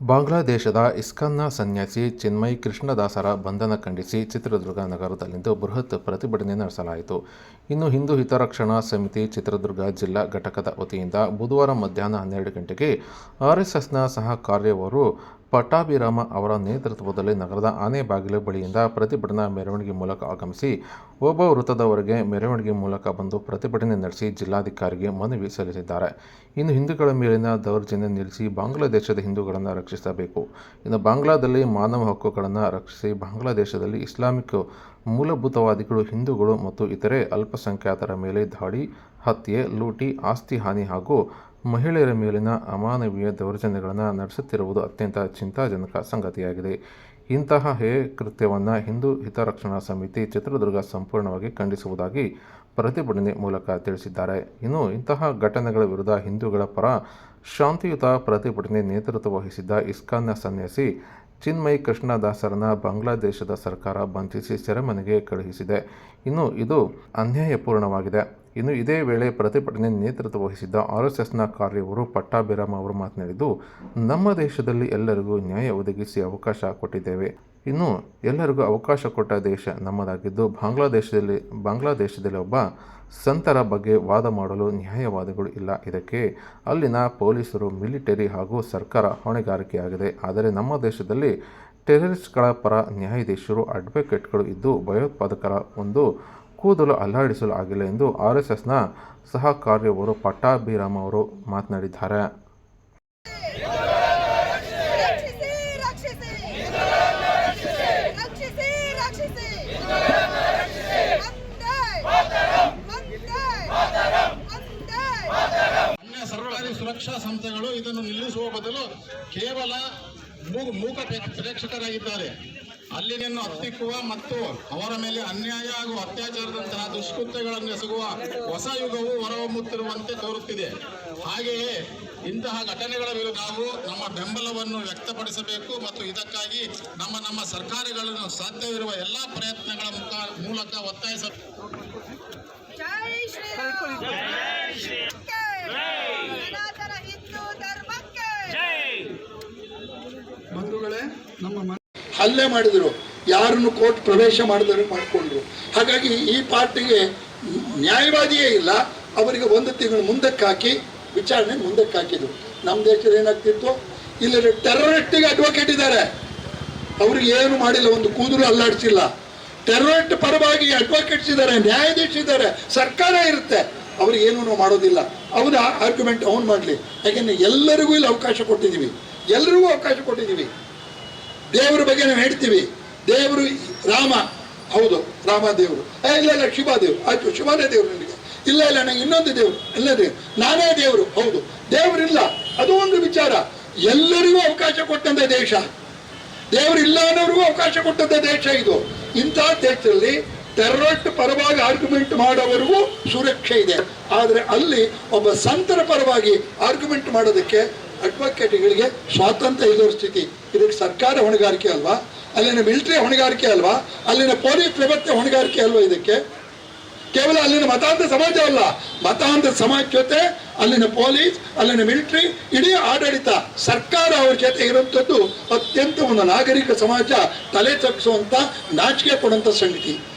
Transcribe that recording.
ಬಾಂಗ್ಲಾದೇಶದ ಇಸ್ಕಾನ್ನ ಸನ್ಯಾಸಿ ಚಿನ್ಮಯ್ ಕೃಷ್ಣದಾಸರ ಬಂಧನ ಖಂಡಿಸಿ ಚಿತ್ರದುರ್ಗ ನಗರದಲ್ಲಿಂದು ಬೃಹತ್ ಪ್ರತಿಭಟನೆ ನಡೆಸಲಾಯಿತು. ಇನ್ನು ಹಿಂದೂ ಹಿತರಕ್ಷಣಾ ಸಮಿತಿ ಚಿತ್ರದುರ್ಗ ಜಿಲ್ಲಾ ಘಟಕದ ವತಿಯಿಂದ ಬುಧವಾರ ಮಧ್ಯಾಹ್ನ ಹನ್ನೆರಡು ಗಂಟೆಗೆ ಆರ್ಎಸ್ಎಸ್ನ ಸಹ ಕಾರ್ಯವರು ಪಟ್ಟಾಭಿರಾಮ ಅವರ ನೇತೃತ್ವದಲ್ಲಿ ನಗರದ ಆನೆಬಾಗಿಲು ಬಳಿಯಿಂದ ಪ್ರತಿಭಟನಾ ಮೆರವಣಿಗೆ ಮೂಲಕ ಆಗಮಿಸಿ, ಒಬ್ಬ ವೃತ್ತದವರೆಗೆ ಮೆರವಣಿಗೆ ಮೂಲಕ ಬಂದು ಪ್ರತಿಭಟನೆ ನಡೆಸಿ ಜಿಲ್ಲಾಧಿಕಾರಿಗೆ ಮನವಿ ಸಲ್ಲಿಸಿದ್ದಾರೆ. ಇನ್ನು ಹಿಂದೂಗಳ ಮೇಲಿನ ದೌರ್ಜನ್ಯ ನಿಲ್ಲಿಸಿ ಬಾಂಗ್ಲಾದೇಶದ ಹಿಂದೂಗಳನ್ನು ರಕ್ಷಿಸಬೇಕು. ಇನ್ನು ಬಾಂಗ್ಲಾದಲ್ಲಿ ಮಾನವ ಹಕ್ಕುಗಳನ್ನು ರಕ್ಷಿಸಿ ಬಾಂಗ್ಲಾದೇಶದಲ್ಲಿ ಇಸ್ಲಾಮಿಕ್ ಮೂಲಭೂತವಾದಿಗಳು, ಹಿಂದೂಗಳು ಮತ್ತು ಇತರೆ ಅಲ್ಪಸಂಖ್ಯಾತರ ಮೇಲೆ ದಾಳಿ, ಹತ್ಯೆ, ಲೂಟಿ, ಆಸ್ತಿ, ಹಾನಿ ಹಾಗೂ ಮಹಿಳೆಯರ ಮೇಲಿನ ಅಮಾನವೀಯ ದೌರ್ಜನ್ಯಗಳನ್ನು ನಡೆಸುತ್ತಿರುವುದು ಅತ್ಯಂತ ಚಿಂತಾಜನಕ ಸಂಗತಿಯಾಗಿದೆ. ಇಂತಹ ಹೇ ಕೃತ್ಯವನ್ನು ಹಿಂದೂ ಹಿತರಕ್ಷಣಾ ಸಮಿತಿ ಚಿತ್ರದುರ್ಗ ಸಂಪೂರ್ಣವಾಗಿ ಖಂಡಿಸುವುದಾಗಿ ಪ್ರತಿಭಟನೆ ಮೂಲಕ ತಿಳಿಸಿದ್ದಾರೆ. ಇನ್ನು ಇಂತಹ ಘಟನೆಗಳ ವಿರುದ್ಧ ಹಿಂದೂಗಳ ಪರ ಶಾಂತಿಯುತ ಪ್ರತಿಭಟನೆ ನೇತೃತ್ವ ವಹಿಸಿದ್ದ ಇಸ್ಕಾನ್ನ ಸನ್ಯಾಸಿ ಚಿನ್ಮಯ್ ಕೃಷ್ಣದಾಸರನ್ನ ಬಾಂಗ್ಲಾದೇಶದ ಸರ್ಕಾರ ಬಂಧಿಸಿ ಸೆರೆಮನೆಗೆ ಕಳುಹಿಸಿದೆ. ಇನ್ನು ಇದು ಅನ್ಯಾಯಪೂರ್ಣವಾಗಿದೆ. ಇನ್ನು ಇದೇ ವೇಳೆ ಪ್ರತಿಭಟನೆ ನೇತೃತ್ವ ವಹಿಸಿದ್ದ ಆರ್ ಕಾರ್ಯವರು ಪಟ್ಟಾಭಿರಾಮ್ ಅವರು ಮಾತನಾಡಿದ್ದು, ನಮ್ಮ ದೇಶದಲ್ಲಿ ಎಲ್ಲರಿಗೂ ನ್ಯಾಯ ಒದಗಿಸಿ ಅವಕಾಶ ಕೊಟ್ಟಿದ್ದೇವೆ. ಇನ್ನು ಎಲ್ಲರಿಗೂ ಅವಕಾಶ ಕೊಟ್ಟ ದೇಶ ನಮ್ಮದಾಗಿದ್ದು, ಬಾಂಗ್ಲಾದೇಶದಲ್ಲಿ ಬಾಂಗ್ಲಾದೇಶದಲ್ಲಿ ಒಬ್ಬ ಸಂತರ ಬಗ್ಗೆ ವಾದ ಮಾಡಲು ನ್ಯಾಯವಾದಿಗಳು ಇಲ್ಲ. ಇದಕ್ಕೆ ಅಲ್ಲಿನ ಪೊಲೀಸರು, ಮಿಲಿಟರಿ ಹಾಗೂ ಸರ್ಕಾರ ಹೊಣೆಗಾರಿಕೆಯಾಗಿದೆ. ಆದರೆ ನಮ್ಮ ದೇಶದಲ್ಲಿ ಟೆರರಿಸ್ಟ್ಗಳ ಪರ ನ್ಯಾಯಾಧೀಶರು, ಅಡ್ವೊಕೇಟ್ಗಳು ಇದ್ದು, ಭಯೋತ್ಪಾದಕರ ಒಂದು ಕೂದಲು ಅಲ್ಲಾಡಿಸಲು ಆಗಿಲ್ಲ ಎಂದು ಆರ್ಎಸ್ಎಸ್ನ ಎಸ್ ಎಸ್ನ ಸಹ ಕಾರ್ಯವರು ಪಟ್ಟಾಭಿರಾಮ್ ಅವರು ಮಾತನಾಡಿದ್ದಾರೆ. ಸುರಕ್ಷಾ ಸಂಸ್ಥೆಗಳು ಇದನ್ನು ನಿಲ್ಲಿಸುವ ಬದಲು ಕೇವಲ ಮೂಕ ಪ್ರೇಕ್ಷ- ಪ್ರೇಕ್ಷಕರಾಗಿದ್ದಾರೆ. ಅಲ್ಲಿಯನ್ನು ಹತ್ತಿಕ್ಕುವ ಮತ್ತು ಅವರ ಮೇಲೆ ಅನ್ಯಾಯ ಹಾಗೂ ಅತ್ಯಾಚಾರದಂತಹ ದುಷ್ಕೃತ್ಯಗಳನ್ನು ಎಸಗುವ ಹೊಸ ಯುಗವು ಹೊರಹೊಮ್ಮುತ್ತಿರುವಂತೆ ತೋರುತ್ತಿದೆ. ಹಾಗೆಯೇ ಇಂತಹ ಘಟನೆಗಳ ವಿರುದ್ಧ ನಾವು ನಮ್ಮ ಬೆಂಬಲವನ್ನು ವ್ಯಕ್ತಪಡಿಸಬೇಕು ಮತ್ತು ಇದಕ್ಕಾಗಿ ನಮ್ಮ ನಮ್ಮ ಸರ್ಕಾರಗಳನ್ನು ಸಾಧ್ಯವಿರುವ ಎಲ್ಲ ಪ್ರಯತ್ನಗಳ ಮುಖ ಮೂಲಕ ಒತ್ತಾಯಿಸಬೇಕು ಜೈ ಶ್ರೀರಾಮ್. ಸನಾತನ ಹಿಂದೂ ಧರ್ಮಕ್ಕೆ. ಬಂಧುಗಳೇ ನಮ್ಮ ಹಲ್ಲೆ ಮಾಡಿದರು. ಯಾರನ್ನು ಕೋರ್ಟ್ ಪ್ರವೇಶ ಮಾಡಿದ್ರು ಮಾಡಿಕೊಂಡ್ರು. ಹಾಗಾಗಿ ಈ ಪಾರ್ಟಿಗೆ ನ್ಯಾಯವಾದಿಯೇ ಇಲ್ಲ. ಅವರಿಗೆ ಒಂದು ತಿಂಗಳು ಮುಂದಕ್ಕೆ ಹಾಕಿ ವಿಚಾರಣೆ ಮುಂದಕ್ಕೆ ಹಾಕಿದ್ರು ನಮ್ಮ ದೇಶದಲ್ಲಿ ಏನಾಗ್ತಿತ್ತು? ಇಲ್ಲಿ ಟೆರರಿಸ್ಟಿಗೆ ಅಡ್ವೊಕೇಟ್ ಇದ್ದಾರೆ. ಅವ್ರಿಗೆ ಏನು ಮಾಡಿಲ್ಲ, ಒಂದು ಕೂದಲು ಅಲ್ಲಾಡಿಸಿಲ್ಲ. ಟೆರರಿಸ್ಟ್ ಪರವಾಗಿ ಅಡ್ವೊಕೇಟ್ಸ್ ಇದ್ದಾರೆ, ನ್ಯಾಯಾಧೀಶ ಇದ್ದಾರೆ. ಸರ್ಕಾರ ಇರುತ್ತೆ. ಅವ್ರಿಗೆ ಏನೂ ಮಾಡೋದಿಲ್ಲ. ಅವರ ಆರ್ಗ್ಯುಮೆಂಟ್ ಅವ್ನು ಮಾಡಲಿ. ಯಾಕೆಂದರೆ ಎಲ್ಲರಿಗೂ ಇಲ್ಲಿ ಅವಕಾಶ ಕೊಟ್ಟಿದ್ದೀವಿ. ಎಲ್ಲರಿಗೂ ಅವಕಾಶ ಕೊಟ್ಟಿದ್ದೀವಿ. ದೇವರ ಬಗ್ಗೆ ನಾವು ಹೇಳ್ತೀವಿ. ದೇವರು ರಾಮ. ಹೌದು, ರಾಮ ದೇವರು. ಇಲ್ಲ ಇಲ್ಲ, ಶಿವ ದೇವರು. ಆಯ್ತು, ಶಿವನೇ ದೇವರು ನನಗೆ. ಇಲ್ಲ ಇಲ್ಲ ನನಗೆ ಇನ್ನೊಂದು ದೇವರು ಎಲ್ಲ ದೇವರು ನಾನೇ ದೇವರು. ಹೌದು, ದೇವರಿಲ್ಲ. ಅದು ಒಂದು ವಿಚಾರ. ಎಲ್ಲರಿಗೂ ಅವಕಾಶ ಕೊಟ್ಟಂತ ದೇಶ. ದೇವರು ಇಲ್ಲ ಅನ್ನೋರಿಗೂ ಅವಕಾಶ ಕೊಟ್ಟಂತ ದೇಶ ಇದು. ಇಂತಹ ದೇಶದಲ್ಲಿ ಟೆರರಿಸ್ಟ್ ಪರವಾಗಿ ಆರ್ಗ್ಯುಮೆಂಟ್ ಮಾಡೋವರೆಗೂ ಸುರಕ್ಷೆ ಇದೆ. ಆದರೆ ಅಲ್ಲಿ ಒಬ್ಬ ಸಂತರ ಪರವಾಗಿ ಆರ್ಗ್ಯುಮೆಂಟ್ ಮಾಡೋದಕ್ಕೆ ಅಡ್ವೊಕೇಟ್ಗಳಿಗೆ ಸ್ವಾತಂತ್ರ್ಯ ಇಲ್ಲದ ಸ್ಥಿತಿ. ಇದಕ್ಕೆ ಸರ್ಕಾರ ಹೊಣೆಗಾರಿಕೆ ಅಲ್ವಾ? ಅಲ್ಲಿನ ಮಿಲಿಟರಿ ಹೊಣೆಗಾರಿಕೆ ಅಲ್ವಾ? ಅಲ್ಲಿನ ಪೊಲೀಸ್ ವ್ಯವಸ್ಥೆ ಹೊಣೆಗಾರಿಕೆ ಅಲ್ವಾ ಇದಕ್ಕೆ? ಕೇವಲ ಅಲ್ಲಿನ ಮತಾಂತರ ಸಮಾಜ ಅಲ್ಲ. ಮತಾಂತರ ಸಮಾಜ ಜೊತೆ ಅಲ್ಲಿನ ಪೊಲೀಸ್, ಅಲ್ಲಿನ ಮಿಲಿಟರಿ, ಇಡೀ ಆಡಳಿತ, ಸರ್ಕಾರ ಅವ್ರ ಜೊತೆ ಇರುವಂಥದ್ದು ಅತ್ಯಂತ ಒಂದು ನಾಗರಿಕ ಸಮಾಜ, ತಲೆ ತಗ್ಗಿಸುವಂತ ನಾಚಿಕೆ ಕೊಡುವಂಥ ಸಂಗತಿ.